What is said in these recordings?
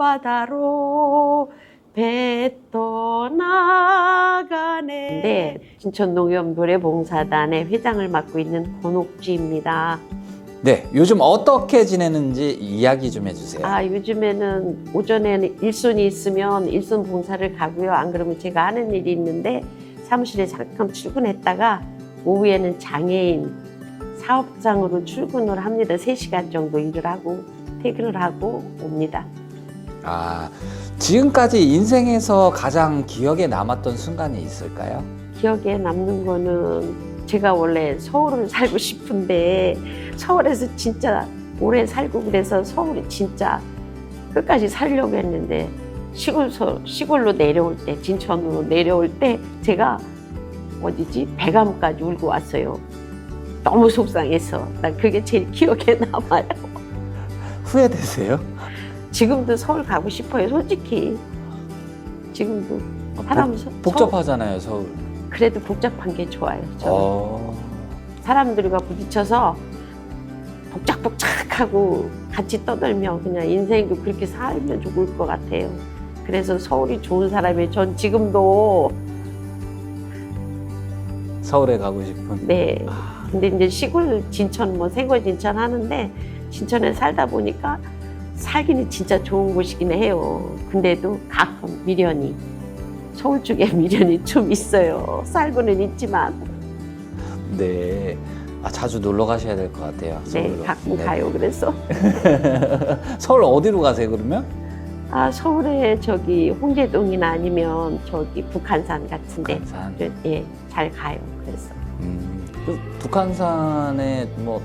바다로 배 떠나가네. 네, 진천농협 노래봉사단의 회장을 맡고 있는 권옥주입니다. 네, 요즘 어떻게 지내는지 이야기 좀 해주세요. 아, 요즘에는 오전에는 일손이 있으면 일손 봉사를 가고요. 안 그러면 제가 하는 일이 있는데 사무실에 잠깐 출근했다가 오후에는 장애인 사업장으로 출근을 합니다. 3시간 정도 일을 하고 퇴근을 하고 옵니다. 아, 지금까지 인생에서 가장 기억에 남았던 순간이 있을까요? 기억에 남는 거는 제가 원래 서울을 살고 싶은데 서울에서 진짜 오래 살고 그래서 서울이 진짜 끝까지 살려고 했는데 시골 서, 시골로 내려올 때 진천으로 내려올 때 제가 어디지 배감까지 울고 왔어요. 너무 속상해서 난 그게 제일 기억에 남아요. 후회되세요? 지금도 서울 가고 싶어요. 솔직히 지금도 사람 서- 복잡하잖아요, 서울. 그래도 복잡한 게 좋아요. 저는. 어, 사람들과 부딪혀서 복작복작하고 같이 떠들며 그냥 인생도 그렇게 살면 좋을 것 같아요. 그래서 서울이 좋은 사람이 전 지금도 서울에 가고 싶은. 네. 근데 이제 시골 진천 뭐 생활 진천 하는데 진천에 살다 보니까 살기는 진짜 좋은 곳이긴 해요. 근데도 가끔 미련이 서울 쪽에 미련이 좀 있어요. 살고는 있지만 네. 아, 자주 놀러 가셔야 될 것 같아요. 네 서울로. 가끔 네. 가요. 그래서 서울 어디로 가세요, 그러면? 아 서울에 저기 홍제동이나 아니면 저기 북한산 같은데 북한산. 예 잘 가요. 그래서 음, 그 북한산에 뭐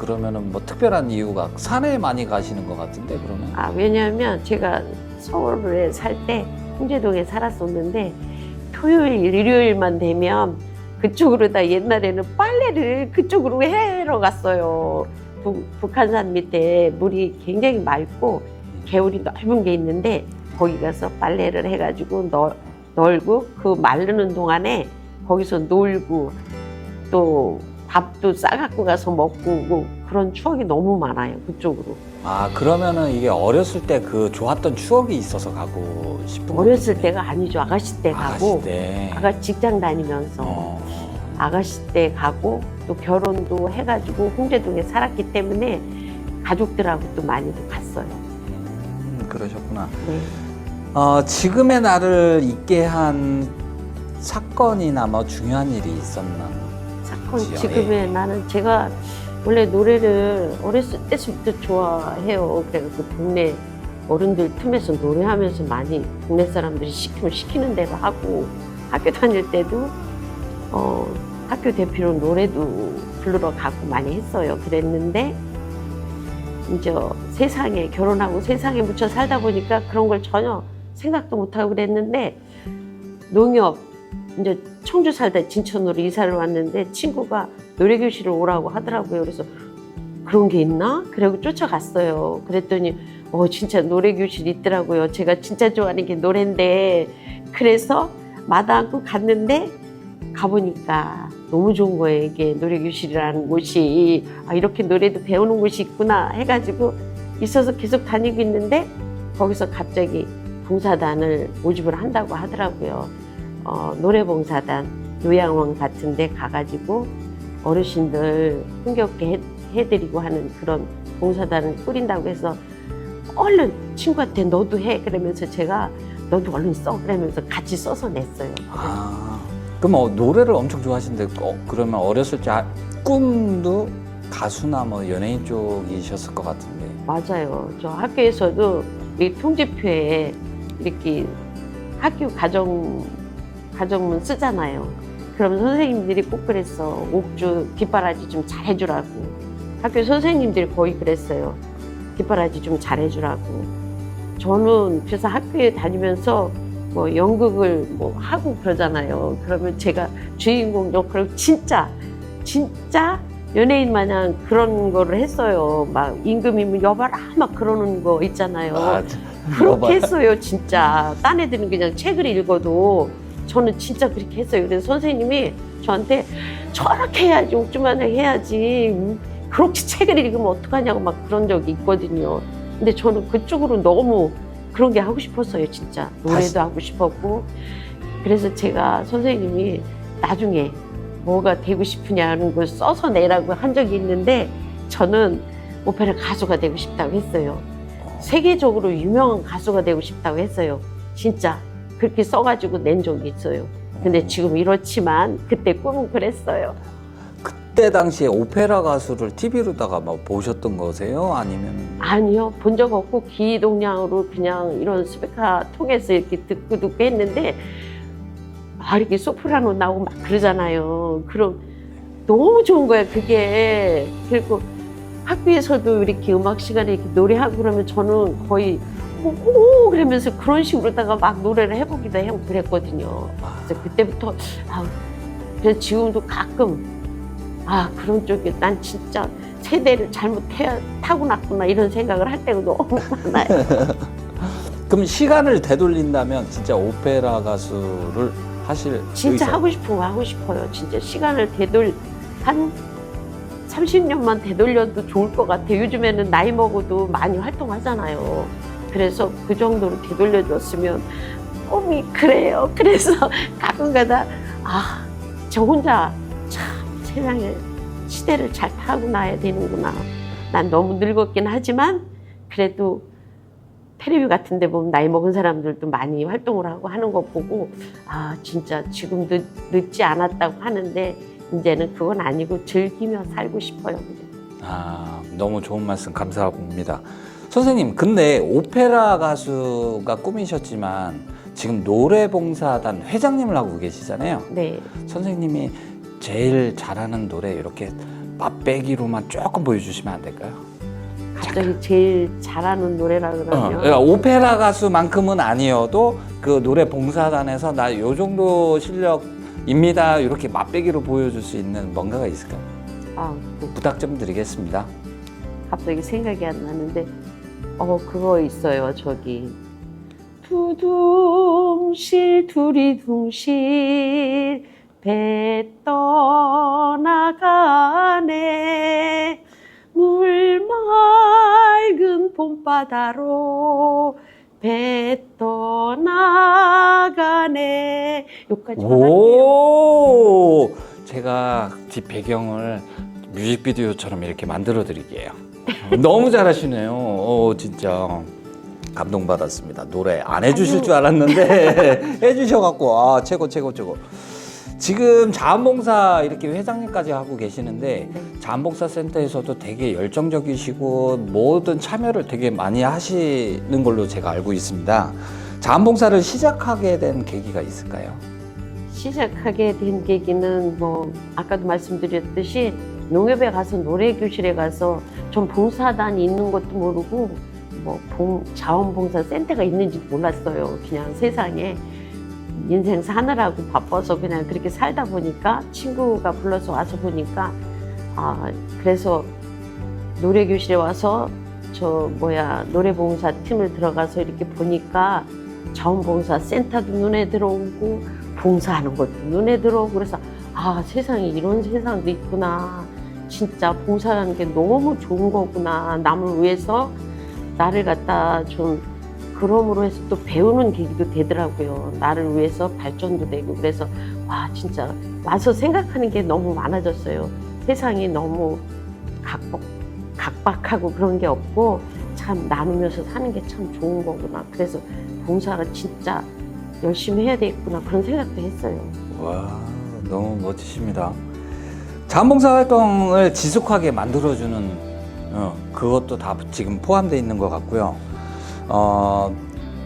그러면은 뭐 특별한 이유가 산에 많이 가시는 것 같은데 그러면 아 왜냐하면 제가 서울에 살 때 홍제동에 살았었는데 토요일 일요일만 되면 그쪽으로 다 옛날에는 빨래를 그쪽으로 해러 갔어요. 북, 북한산 밑에 물이 굉장히 맑고 개울이 넓은 게 있는데 거기 가서 빨래를 해가지고 널, 널고 그 마르는 동안에 거기서 놀고 또 밥도 싸갖고 가서 먹고 오고 그런 추억이 너무 많아요 그쪽으로. 아 그러면은 이게 어렸을 때 그 좋았던 추억이 있어서 가고 싶은 어렸을 거겠네. 때가 아니죠. 아가씨 때 가고 아가씨 때. 아가 직장 다니면서 어. 아가씨 때 가고 또 결혼도 해가지고 홍제동에 살았기 때문에 가족들하고 또 많이도 갔어요. 음, 그러셨구나. 네. 어, 지금의 나를 있게 한 사건이나 뭐 중요한 일이 있었나? 사건 지연이. 지금의 나는 제가 원래 노래를 어렸을 때부터 좋아해요. 그래갖고 동네 어른들 틈에서 노래하면서 많이 동네 사람들이 시키면 시키는 대로 하고 학교 다닐 때도 어, 학교 대표로 노래도 부르러 가고 많이 했어요. 그랬는데 이제 세상에 결혼하고 세상에 묻혀 살다 보니까 그런 걸 전혀 생각도 못하고 그랬는데 농협 이제 청주 살다 진천으로 이사를 왔는데 친구가 노래교실을 오라고 하더라고요. 그래서 그런 게 있나? 그리고 쫓아갔어요. 그랬더니 어 진짜 노래교실 있더라고요. 제가 진짜 좋아하는 게 노래인데 그래서 마다않고 갔는데 가보니까 너무 좋은 거예요. 이게 노래교실이라는 곳이 아 이렇게 노래도 배우는 곳이 있구나 해가지고 있어서 계속 다니고 있는데 거기서 갑자기 봉사단을 모집을 한다고 하더라고요. 어, 노래봉사단 요양원 같은 데 가가지고 어르신들 흥겹게 해, 해드리고 하는 그런 봉사단을 꾸린다고 해서 얼른 친구한테 너도 해 그러면서 제가 너도 얼른 써 그러면서 같이 써서 냈어요. 아, 그럼 어, 노래를 엄청 좋아하시는데 어, 그러면 어렸을 때 아- 꿈도 가수나 뭐 연예인 쪽이셨을 것 같은데. 맞아요. 저 학교에서도 이 통지표에 이렇게 학교 가정 가정문 쓰잖아요. 그럼 선생님들이 꼭 그랬어. 옥주 뒷바라지 좀 잘해주라고. 학교 선생님들이 거의 그랬어요. 뒷바라지 좀 잘해주라고. 저는 그래서 학교에 다니면서 뭐 연극을 뭐 하고 그러잖아요. 그러면 제가 주인공 역할을 진짜 진짜 연예인 마냥 그런 거를 했어요. 막 임금이면 여봐라 막 그러는 거 있잖아요. 아, 그렇게 했어요, 진짜. 딴 애들은 그냥 책을 읽어도 저는 진짜 그렇게 했어요. 그래서 선생님이 저한테 저렇게 해야지, 옥주마냥 해야지. 음, 그렇게 책을 읽으면 어떡하냐고 막 그런 적이 있거든요. 근데 저는 그쪽으로 너무 그런 게 하고 싶었어요, 진짜. 노래도 다시- 하고 싶었고. 그래서 제가 선생님이 나중에 뭐가 되고 싶으냐는 걸 써서 내라고 한 적이 있는데 저는 오페라 가수가 되고 싶다고 했어요. 세계적으로 유명한 가수가 되고 싶다고 했어요. 진짜. 그렇게 써가지고 낸 적이 있어요. 근데 지금 이렇지만 그때 꿈은 그랬어요. 그때 당시에 오페라 가수를 TV로다가 막 보셨던 거세요? 아니면 아니요, 본 적 없고 기동량으로 그냥 이런 스피커 통해서 이렇게 듣고 듣고 했는데 아 이렇게 소프라노 나오고 막 그러잖아요. 그럼 너무 좋은 거예요, 그게. 그리고 학교에서도 이렇게 음악 시간에 이렇게 노래하고 그러면 저는 거의 오, 오 그러면서 그런 식으로다가 막 노래를 해 보기도 하고 그랬거든요. 그래서 그때부터 아 그래서 지금도 가끔 아 그런 쪽에 난 진짜 세대를 잘못 태, 타고났구나 이런 생각을 할 때가 너무 많아요. 그럼 시간을 되돌린다면 진짜 오페라 가수를 하실 진짜 의사- 하고 싶은 거 하고 싶어요. 진짜 시간을 되돌 한 30년만 되돌려도 좋을 것 같아요. 요즘에는 나이 먹어도 많이 활동하잖아요. 그래서 그 정도로 되돌려줬으면 꿈이 그래요. 그래서 가끔가다 아, 저 혼자 참 세상에 시대를 잘 타고 나야 되는구나. 난 너무 늙었긴 하지만 그래도 테레비 같은 데 보면 나이 먹은 사람들도 많이 활동을 하고 하는 거 보고 아 진짜 지금도 늦지 않았다고 하는데 이제는 그건 아니고 즐기며 살고 싶어요. 아, 너무 좋은 말씀 감사합니다. 선생님, 근데 오페라 가수가 꿈이셨지만 지금 노래봉사단 회장님을 하고 계시잖아요. 네. 선생님이 제일 잘하는 노래 이렇게 맛배기로만 조금 보여주시면 안 될까요? 갑자기 제일 잘하는 노래라 어, 그러면 그러니까 오페라 가수만큼은 아니어도 그 노래 봉사단에서 나 요 정도 실력입니다. 이렇게 맛배기로 보여줄 수 있는 뭔가가 있을까요? 아, 그 부탁 좀 드리겠습니다. 갑자기 생각이 안 나는데 어 그거 있어요 저기 두둥실 두리둥실 배 떠나가네 물 맑은 봄바다로 배 떠나가네 여기까지. 오, 제가 뒷 배경을 뮤직비디오처럼 이렇게 만들어 드릴게요. 너무 잘하시네요. 오, 진짜 감동받았습니다. 노래 안 해주실 아유. 줄 알았는데 해주셔갖고 아 최고 최고 최고. 지금 자원봉사 이렇게 회장님까지 하고 계시는데 네. 자원봉사 센터에서도 되게 열정적이시고 모든 참여를 되게 많이 하시는 걸로 제가 알고 있습니다. 자원봉사를 시작하게 된 계기가 있을까요? 시작하게 된 계기는 뭐 아까도 말씀드렸듯이 농협에 가서 노래 교실에 가서 전 봉사단이 있는 것도 모르고 뭐 봉, 자원봉사 센터가 있는지 몰랐어요. 그냥 세상에 인생 사느라고 바빠서 그냥 그렇게 살다 보니까 친구가 불러서 와서 보니까 아 그래서 노래 교실에 와서 저 뭐야 노래봉사 팀을 들어가서 이렇게 보니까 자원봉사 센터도 눈에 들어오고 봉사하는 것도 눈에 들어오고 그래서 아 세상에 이런 세상도 있구나 진짜 봉사하는 게 너무 좋은 거구나 남을 위해서 나를 갖다 좀 그럼으로 해서 또 배우는 계기도 되더라고요 나를 위해서 발전도 되고 그래서 와 진짜 와서 생각하는 게 너무 많아졌어요 세상이 너무 각박, 각박하고 그런 게 없고 참 나누면서 사는 게 참 좋은 거구나 그래서 봉사가 진짜 열심히 해야 되겠구나 그런 생각도 했어요. 와 너무 멋지십니다. 자원봉사 활동을 지속하게 만들어주는 어, 그것도 다 지금 포함되어 있는 것 같고요. 어,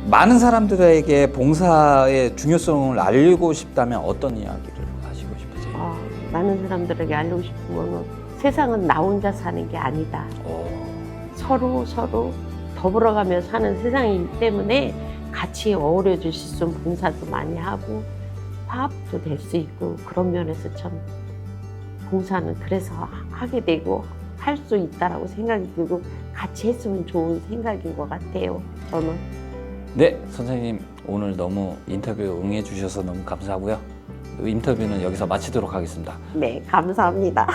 많은 사람들에게 봉사의 중요성을 알리고 싶다면 어떤 이야기를 하시고 싶으세요? 어, 많은 사람들에게 알리고 싶은 거는 세상은 나 혼자 사는 게 아니다. 오, 서로 서로 더불어가며 사는 세상이기 때문에 같이 어우러질 수 있으면 봉사도 많이 하고 화합도 될 수 있고 그런 면에서 참 봉사는 그래서 하게 되고 할 수 있다라고 생각이 들고 같이 했으면 좋은 생각인 것 같아요. 저는. 네 선생님 오늘 너무 인터뷰 응해 주셔서 너무 감사하고요. 인터뷰는 여기서 마치도록 하겠습니다. 네, 감사합니다.